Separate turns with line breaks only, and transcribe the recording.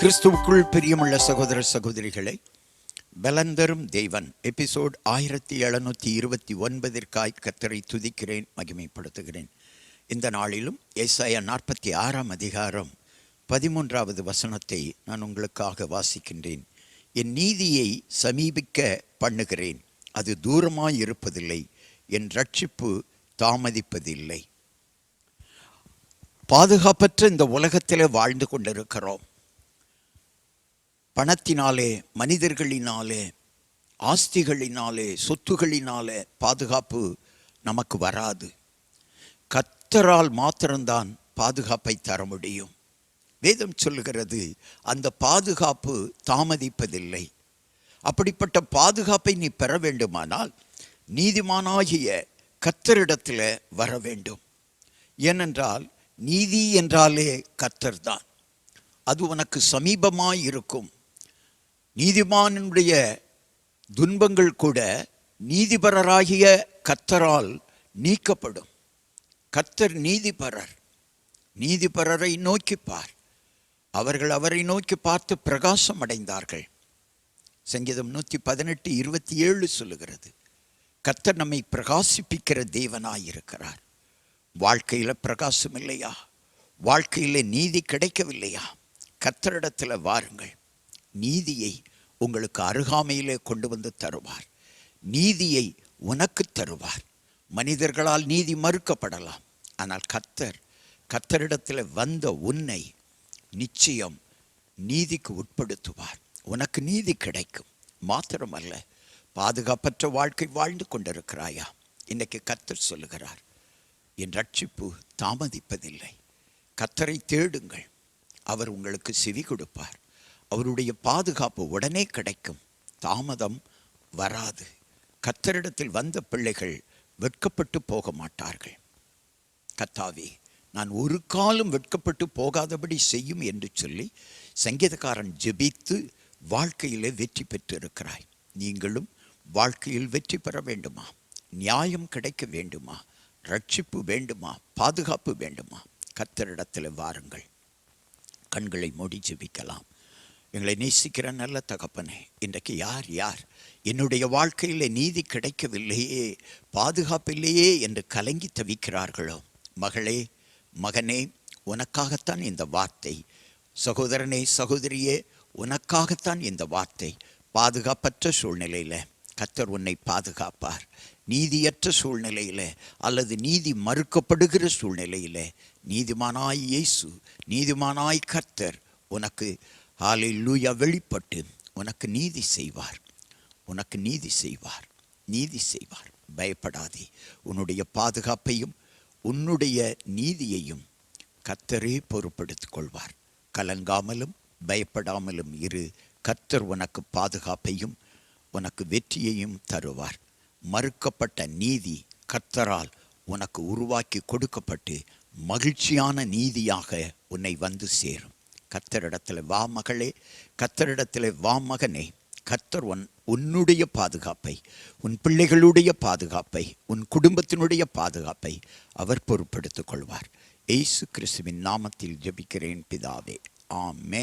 கிறிஸ்துவுக்குள் பிரியமுள்ள சகோதர சகோதரிகளை பலந்தரும் தெய்வன் எபிசோட் ஆயிரத்தி எழுநூற்றி இருபத்தி ஒன்பதிற்காய் கத்தரை துதிக்கிறேன் மகிமைப்படுத்துகிறேன். இந்த நாளிலும் ஏசாயா நாற்பத்தி ஆறாம் அதிகாரம் பதிமூன்றாவது வசனத்தை நான் உங்களுக்காக வாசிக்கின்றேன். என் நீதியை சமீபிக்க பண்ணுகிறேன் அது தூரமாய் இருப்பதில்லை என் ரட்சிப்பு தாமதிப்பதில்லை. பாதுகாப்பற்ற இந்த உலகத்தில் வாழ்ந்து கொண்டிருக்கிறோம். பணத்தினாலே மனிதர்களினாலே ஆஸ்திகளினாலே சொத்துகளினாலே பாதுகாப்பு நமக்கு வராது. கத்தரால் மாத்திரம்தான் பாதுகாப்பை தர முடியும். வேதம் சொல்லுகிறது அந்த பாதுகாப்பு தாமதிப்பதில்லை. அப்படிப்பட்ட பாதுகாப்பை நீ பெற வேண்டுமானால் நீதிமானாகிய கத்தரிடத்தில் வர வேண்டும். ஏனென்றால் நீதி என்றாலே கத்தர் தான் அது உனக்கு சமீபமாய் இருக்கும் நீதிமானுடைய துன்பங்கள் கூட நீதிபரராகிய கத்தரால் நீக்கப்படும். கத்தர் நீதிபரர். நீதிபரரை நோக்கிப்பார். அவர்கள் அவரை நோக்கி பார்த்து பிரகாசம் அடைந்தார்கள் சங்கீதம் நூற்றி பதினெட்டு இருபத்தி ஏழு சொல்லுகிறது. கத்தர் நம்மை பிரகாசிப்பிக்கிற தேவனாயிருக்கிறார். வாழ்க்கையில் பிரகாசம் இல்லையா வாழ்க்கையில் நீதி கிடைக்கவில்லையா? கத்தரிடத்தில் வாருங்கள். நீதியை உங்களுக்கு அருகாமையிலே கொண்டு வந்து தருவார். நீதியை உனக்கு தருவார். மனிதர்களால் நீதி மறுக்கப்படலாம். ஆனால் கத்தர் கத்தரிடத்தில் வந்த உன்னை நிச்சயம் நீதிக்கு உட்படுத்துவார். உனக்கு நீதி கிடைக்கும். மாத்திரமல்ல பாதுகாப்பற்ற வாழ்க்கை வாழ்ந்து கொண்டிருக்கிறாயா? இன்னைக்கு கத்தர் சொல்லுகிறார் என் ரட்சிப்பு தாமதிப்பதில்லை. கத்தரை தேடுங்கள். அவர் உங்களுக்கு செவி கொடுப்பார். அவருடைய பாதுகாப்பு உடனே கிடைக்கும். தாமதம் வராது. கத்தரிடத்தில் வந்த பிள்ளைகள் வெட்கப்பட்டு போக மாட்டார்கள். கத்தாவே நான் ஒரு காலம் வெட்கப்பட்டு போகாதபடி செய்யும் என்று சொல்லி சங்கீதக்காரன் ஜெபித்து வாழ்க்கையிலே வெற்றி பெற்றிருக்கிறாய். நீங்களும் வாழ்க்கையில் வெற்றி பெற வேண்டுமா? நியாயம் கிடைக்க வேண்டுமா? ரட்சிப்பு வேண்டுமா? பாதுகாப்பு வேண்டுமா? கத்தரிடத்தில் வாருங்கள். கண்களை மூடி ஜெபிக்கலாம். எங்களை நேசிக்கிற நல்ல தகப்பனே இன்றைக்கு யார் யார்? என்னுடைய வாழ்க்கையில் நீதி கிடைக்கவில்லையே பாதுகாப்பில்லையே என்று கலங்கி தவிக்கிறார்களோ? மகளே மகனே உனக்காகத்தான் இந்த வார்த்தை. சகோதரனே சகோதரியே உனக்காகத்தான் இந்த வார்த்தை. பாதுகாப்பற்ற சூழ்நிலையில் கத்தர் உன்னை பாதுகாப்பார். நீதியற்ற சூழ்நிலையில் அல்லது நீதி மறுக்கப்படுகிற சூழ்நிலையில் நீதிமானாய் இயேசு நீதிமானாய் கர்த்தர் உனக்கு ஆலை லூயா வெளிப்பட்டு உனக்கு நீதி செய்வார். உனக்கு நீதி செய்வார். நீதி செய்வார். பயப்படாதே. உன்னுடைய பாதுகாப்பையும் உன்னுடைய நீதியையும் கத்தரே பொறுப்படுத்திக் கொள்வார் கலங்காமலும் பயப்படாமலும் இரு. கத்தர் உனக்கு பாதுகாப்பையும் உனக்கு வெற்றியையும் தருவார். மறுக்கப்பட்ட நீதி கர்த்தரால் உனக்கு உருவாக்கி கொடுக்கப்பட்டு மகிழ்ச்சியான நீதியாக உன்னை வந்து சேரும். கத்தரிடத்தில் வா மகளே கத்தரிடத்தில் வா மகனே. கத்தர் உன் உன்னுடைய பாதுகாப்பை உன் பிள்ளைகளுடைய பாதுகாப்பை உன் குடும்பத்தினுடைய பாதுகாப்பை அவர் பொறுப்படுத்திக் கொள்வார். ஏசு கிறிஸ்துவின் நாமத்தில் ஜெபிக்கிறேன் பிதாவே. ஆமே